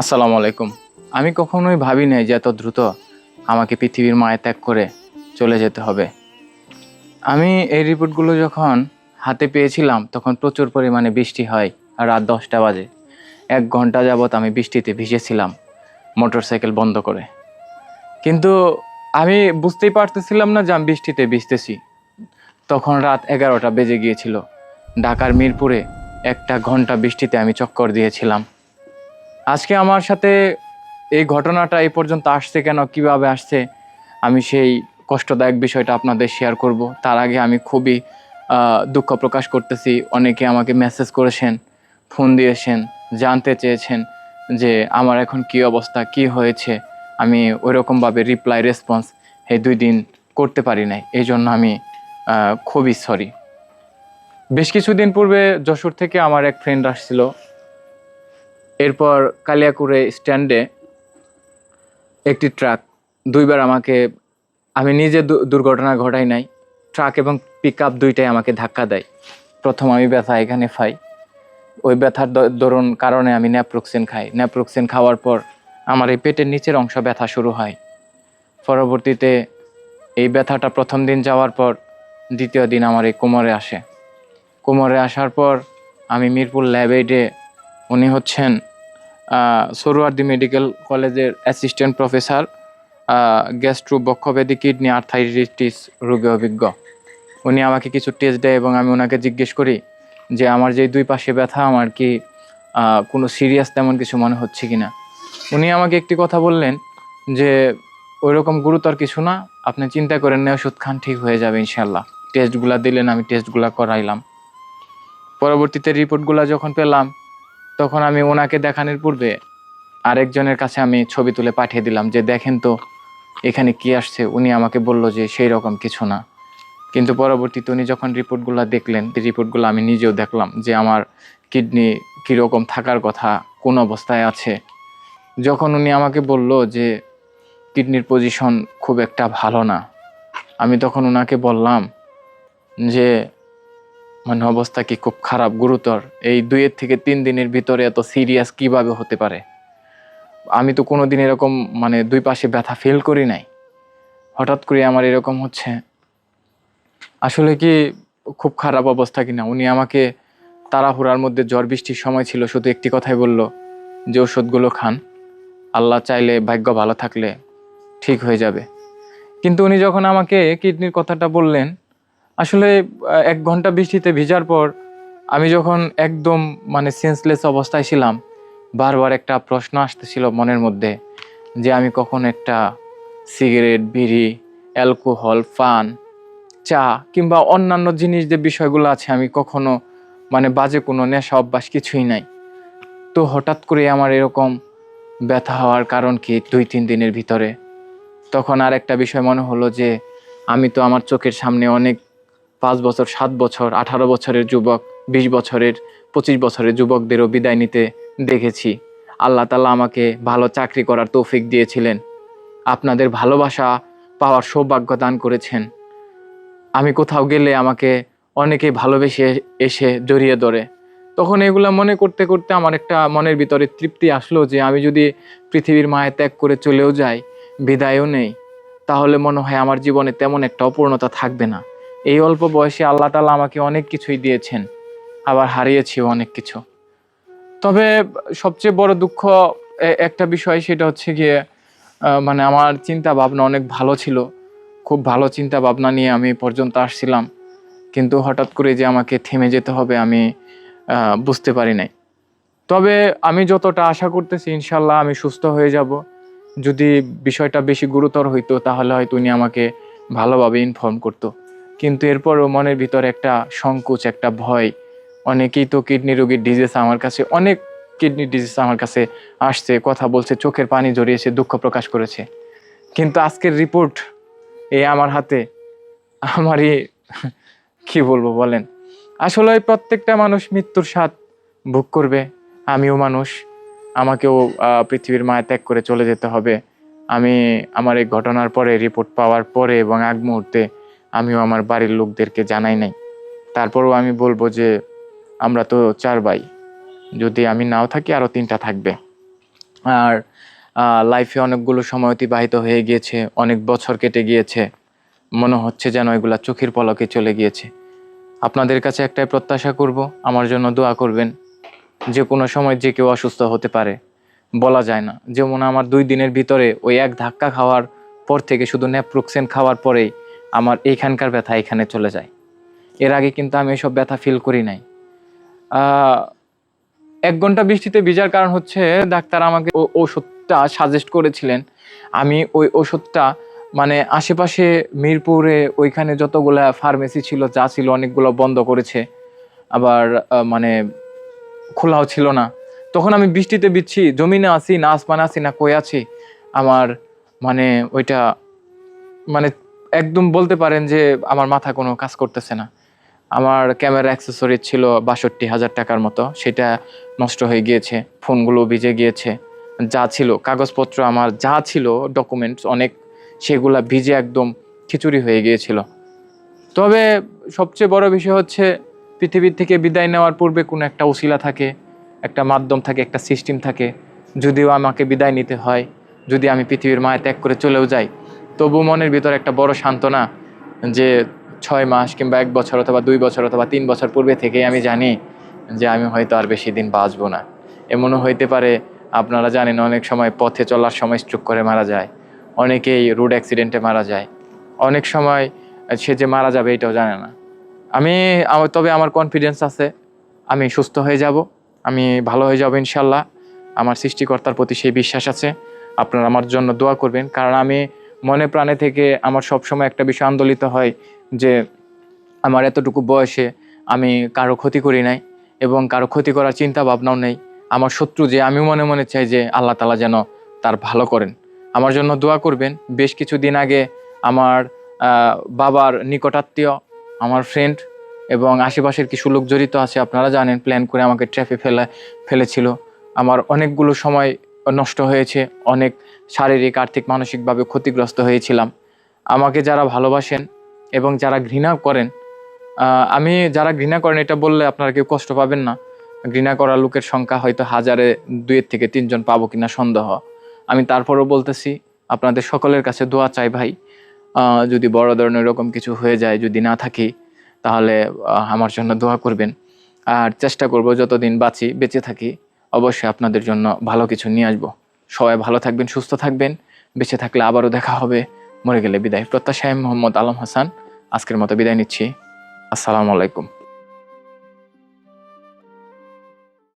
আসসালামু আলাইকুম। আমি কখনোই ভাবি নাই যে এত দ্রুত আমাকে পৃথিবীর মায়ে ত্যাগ করে চলে যেতে হবে। আমি এই রিপোর্টগুলো যখন হাতে পেয়েছিলাম, তখন প্রচুর পরিমাণে বৃষ্টি হয়, রাত দশটা বাজে। এক ঘণ্টা যাবৎ আমি বৃষ্টিতে ভিজেছিলাম, মোটরসাইকেল বন্ধ করে। কিন্তু আমি বুঝতেই পারতেছিলাম না যে আমি বৃষ্টিতে ভিজতেছি। তখন রাত এগারোটা বেজে গিয়েছিল। ঢাকার মিরপুরে একটা ঘণ্টা বৃষ্টিতে আমি চক্কর দিয়েছিলাম। আজকে আমার সাথে এই ঘটনাটা এই পর্যন্ত আসছে কেন, কীভাবে আসছে, আমি সেই কষ্টদায়ক বিষয়টা আপনাদের শেয়ার করব। তার আগে আমি খুবই দুঃখ প্রকাশ করতেছি। অনেকে আমাকে মেসেজ করেছেন ফোন দিয়েছেন, জানতে চেয়েছেন যে আমার এখন কি অবস্থা, কি হয়েছে। আমি ওইরকমভাবে রিপ্লাই রেসপন্স এই দুই দিন করতে পারি নাই। এই জন্য আমি খুবই সরি বেশ কিছুদিন পূর্বে যশোর থেকে আমার এক ফ্রেন্ড আসছিল। এরপর কালিয়াকুড়ে স্ট্যান্ডে একটি ট্রাক, দুইবার আমাকে, আমি নিজে দুর্ঘটনা ঘটাই নাই। ট্রাক এবং পিক আপ দুইটাই আমাকে ধাক্কা দেয়। প্রথম আমি ব্যথা এখানে পাই। ওই ব্যথার দরুন কারণে আমি ন্যাপ্রোক্সিন খাই। ন্যাপ্রোক্সিন খাওয়ার পর আমার এই পেটের নিচের অংশ ব্যথা শুরু হয়। পরবর্তীতে এই ব্যথাটা প্রথম দিন যাওয়ার পর দ্বিতীয় দিন আমার এই কোমরে আসে। কোমরে আসার পর আমি মিরপুর ল্যাবেডে উনি হচ্ছেন সরুয়ার্দি মেডিকেল কলেজের অ্যাসিস্ট্যান্ট প্রফেসর গ্যাস্ট্রো বক্ষবেদী কিডনি আর্থাইটিস রোগে অভিজ্ঞ। উনি আমাকে কিছু টেস্ট দেয় এবং আমি ওনাকে জিজ্ঞেস করি যে, আমার যে দুই পাশে ব্যথা, আমার কি কোনো সিরিয়াস তেমন কিছু মনে হচ্ছে কি না উনি আমাকে একটি কথা বললেন যে, ওইরকম গুরুতর কিছু না, আপনি চিন্তা করেন না, ওষুধ খান, ঠিক হয়ে যাবে ইনশাল্লাহ টেস্টগুলা দিলেন, আমি টেস্টগুলা করাইলাম। পরবর্তীতে রিপোর্টগুলো যখন পেলাম তখন আমি ওনাকে দেখানোর পূর্বে আরেকজনের কাছে আমি ছবি তুলে পাঠিয়ে দিলাম যে, দেখেন তো, এখানে কি আসছে? উনি আমাকে বলল যে, সেই রকম কিছু না। কিন্তু পরবর্তীতে উনি যখন রিপোর্টগুলো দেখলেন রিপোর্টগুলো আমি নিজেও দেখলাম যে, আমার কিডনি কীরকম থাকার কথা, কোন অবস্থায় আছে? যখন উনি আমাকে বলল যে, কিডনির পজিশন খুব একটা ভালো না, আমি তখন ওনাকে বললাম যে মানে অবস্থা কি খুব খারাপ, গুরুতর? এই দুইয়ের থেকে তিন দিনের ভিতরে এত সিরিয়াস কীভাবে হতে পারে? আমি তো কোনো দিন এরকম মানে দুই পাশে ব্যথা ফিল করি নাই। হঠাৎ করে আমার এরকম হচ্ছে। আসলে কি খুব খারাপ অবস্থা কিনা? উনি আমাকে তাড়াহুড়ার মধ্যে ঝড় বৃষ্টির সময় ছিল, শুধু একটি কথাই বলল, যে ওষুধগুলো খান, আল্লাহ চাইলে ভাগ্য ভালো থাকলে ঠিক হয়ে যাবে। কিন্তু উনি যখন আমাকে কিডনির কথাটা বললেন আসলে এক ঘণ্টা বৃষ্টিতে ভিজার পর আমি যখন একদম মানে সেন্সলেস অবস্থায় ছিলাম, বারবার একটা প্রশ্ন আসতেছিল মনের মধ্যে যে আমি কখন একটা সিগারেট, বিড়ি, অ্যালকোহল ফান চা কিংবা অন্যান্য জিনিস যে বিষয়গুলো আছে, আমি কখনো মানে বাজে কোনো নেশা, অভ্যাস কিছুই নাই। তো হঠাৎ করে আমার এরকম ব্যথা হওয়ার কারণ কি দুই, তিন দিনের ভিতরে? তখন আর একটা বিষয় মনে হলো যে, আমি তো আমার চোখের সামনে অনেক পাঁচ বছর, সাত বছর, আঠারো বছরের যুবক, বিশ বছরের, পঁচিশ বছরের যুবকদেরও বিদায় নিতে দেখেছি। আল্লাহ তালা আমাকে ভালো চাকরি করার তৌফিক দিয়েছিলেন। আপনাদের ভালোবাসা পাওয়ার সৌভাগ্য দান করেছেন। আমি কোথাও গেলে আমাকে অনেকে ভালোবেসে এসে জড়িয়ে ধরে। তখন এগুলো মনে করতে করতে আমার একটা মনের ভিতরে তৃপ্তি আসলো যে আমি যদি পৃথিবীর মায়ে ত্যাগ করে চলেও যাই, বিদায়ও নেই, তাহলে মনে হয় আমার জীবনে তেমন একটা অপূর্ণতা থাকবে না। এই অল্প বয়সে আল্লাহ তালা আমাকে অনেক কিছুই দিয়েছেন, আবার হারিয়েছিও অনেক কিছু। তবে সবচেয়ে বড় দুঃখ একটা বিষয় সেটা হচ্ছে গিয়ে মানে আমার চিন্তা ভাবনা অনেক ভালো ছিল। খুব ভালো চিন্তা ভাবনা নিয়ে আমি পর্যন্ত আসছিলাম। কিন্তু হঠাৎ করে যে আমাকে থেমে যেতে হবে আমি বুঝতে পারি নাই। তবে আমি যতটা আশা করতেছি ইনশাল্লাহ আমি সুস্থ হয়ে যাব। যদি বিষয়টা বেশি গুরুতর হইতো তাহলে হয়তো উনি আমাকে ভালোভাবে ইনফর্ম করতো। কিন্তু এরপরও মনের ভিতর একটা সংকোচ, একটা ভয়। অনেকেই তো কিডনি রোগীর ডিজিজ আমার কাছে, অনেক কিডনি ডিজিজ আমার কাছে আসছে, কথা বলছে, চোখের পানি জড়িয়েছে, দুঃখ প্রকাশ করেছে। কিন্তু আজকের রিপোর্ট এ আমার হাতে, আমারই, কি বলব বলেন? আসলে প্রত্যেকটা মানুষ মৃত্যুর স্বাদ ভোগ করবে। আমিও মানুষ, আমাকেও পৃথিবীর মায়া ত্যাগ করে চলে যেতে হবে। আমি আমার এই ঘটনার পরে রিপোর্ট পাওয়ার পরে এবং আগ মুহূর্তে আমিও আমার বাড়ির লোকদেরকে জানাই নাই। তারপরও আমি বলব যে, আমরা তো চার ভাই। যদি আমি নাও থাকি আরও তিনটা থাকবে। আর লাইফে অনেকগুলো সময় অতিবাহিত হয়ে গিয়েছে, অনেক বছর কেটে গিয়েছে। মনে হচ্ছে যেন এগুলা চোখের পলকে চলে গিয়েছে। আপনাদের কাছে একটাই প্রত্যাশা করব, আমার জন্য দোয়া করবেন। যে কোনো সময় যে কেউ অসুস্থ হতে পারে, বলা যায় না। যেমন আমার দুই দিনের ভিতরে ওই এক ধাক্কা খাওয়ার পর থেকে শুধু ন্যাপ্রোক্সেন খাওয়ার পরেই আমার এইখানকার ব্যথা এখানে চলে যায়। এর আগে কিন্তু আমি এসব ব্যথা ফিল করি নাই। এক ঘণ্টা বৃষ্টিতে ভিজার কারণ হচ্ছে ডাক্তার আমাকে ওষুধটা সাজেস্ট করেছিলেন। আমি ওই ওষুধটা মানে আশেপাশে মিরপুরে ওইখানে যতগুলা ফার্মেসি ছিল, যা ছিল অনেকগুলো বন্ধ করেছে। আবার মানে খোলাও ছিল না। তখন আমি বৃষ্টিতে বিচ্ছি জমিনে আছি, না আসমানে আছি, না কই আছি। আমার মানে ওইটা মানে একদম বলতে পারেন যে আমার মাথা কোনো কাজ করতেছে না। আমার ক্যামেরা অ্যাক্সেসরি ছিল বাষট্টি হাজার টাকার মতো, সেটা নষ্ট হয়ে গিয়েছে, ফোনগুলো ভিজে গিয়েছে, যা ছিল, কাগজপত্র আমার যা ছিল ডকুমেন্টস অনেক, সেগুলা ভিজে একদম খিচুড়ি হয়ে গিয়েছিল। তবে সবচেয়ে বড় বিষয় হচ্ছে পৃথিবীর থেকে বিদায় নেওয়ার পূর্বে কোনো একটা উশিলা থাকে, একটা মাধ্যম থাকে, একটা সিস্টেম থাকে, যদিও আমাকে বিদায় নিতে হয়, যদি আমি পৃথিবীর মায়া ত্যাগ করে চলেও যাই তবু মনের ভিতর একটা বড় সান্ত্বনা যে ছয় মাস কিংবা এক বছর অথবা দুই বছর অথবা তিন বছর পূর্বে থেকেই আমি জানি যে আমি হয়তো আর বেশি দিন বাঁচবো না। এমনও হইতে পারে, আপনারা জানেন অনেক সময় পথে চলার সময় স্ট্রোক করে মারা যায়, অনেকেই রোড অ্যাক্সিডেন্টে মারা যায়। অনেক সময় সে যে মারা যাবে এটাও জানে না। আমি, আমার, তবে আমার কনফিডেন্স আছে, আমি সুস্থ হয়ে যাব, আমি ভালো হয়ে যাব ইনশাল্লাহ। আমার সৃষ্টিকর্তার প্রতি সেই বিশ্বাস আছে। আপনারা আমার জন্য দোয়া করবেন, কারণ আমি মনে প্রাণে থেকে আমার সবসময় একটা বিষয় আন্দোলিত হয় যে আমার এতটুকু বয়সে আমি কারও ক্ষতি করি নাই এবং কারও ক্ষতি করার চিন্তা ভাবনাও নেই। আমার শত্রু যে আমি মনে মনে চাই যে, আল্লাহ তালা যেন তার ভালো করেন। আমার জন্য দোয়া করবেন। বেশ কিছুদিন আগে আমার বাবার নিকটাত্মীয় আমার ফ্রেন্ড এবং আশেপাশের কিছু লোক জড়িত আছে, আপনারা জানেন প্ল্যান করে আমাকে ট্র্যাফে ফেলে, ফেলেছিল। আমার অনেকগুলো সময় নষ্ট হয়েছে, অনেক শারীরিক, আর্থিক, মানসিকভাবে ক্ষতিগ্রস্ত হয়েছিলাম। আমাকে যারা ভালোবাসেন এবং যারা ঘৃণা করেন আমি যারা ঘৃণা করেন, এটা বললে আপনারা কেউ কষ্ট পাবেন না। ঘৃণা করা লোকের সংখ্যা হয়তো হাজারে দুইয়ের থেকে তিনজন পাবো কিনা সন্দেহ। আমি তারপরও বলতেছি, আপনাদের সকলের কাছে দোয়া চাই ভাই। যদি বড় ধরনের এরকম কিছু হয়ে যায়, যদি না থাকি, তাহলে আমার জন্য দোয়া করবেন। আর চেষ্টা করব যতদিন বাঁচি, বেঁচে থাকি। অবশ্যই আপনাদের জন্য ভালো কিছু নিয়ে আসব। সবাই ভালো থাকবেন, সুস্থ থাকবেন। বেঁচে থাকলে আবারও দেখা হবে। মরে গেলে বিদায়। প্রত্যাশায় মোহাম্মদ আলম হাসান। আজকের মতো বিদায় নিচ্ছি। আসসালামু আলাইকুম।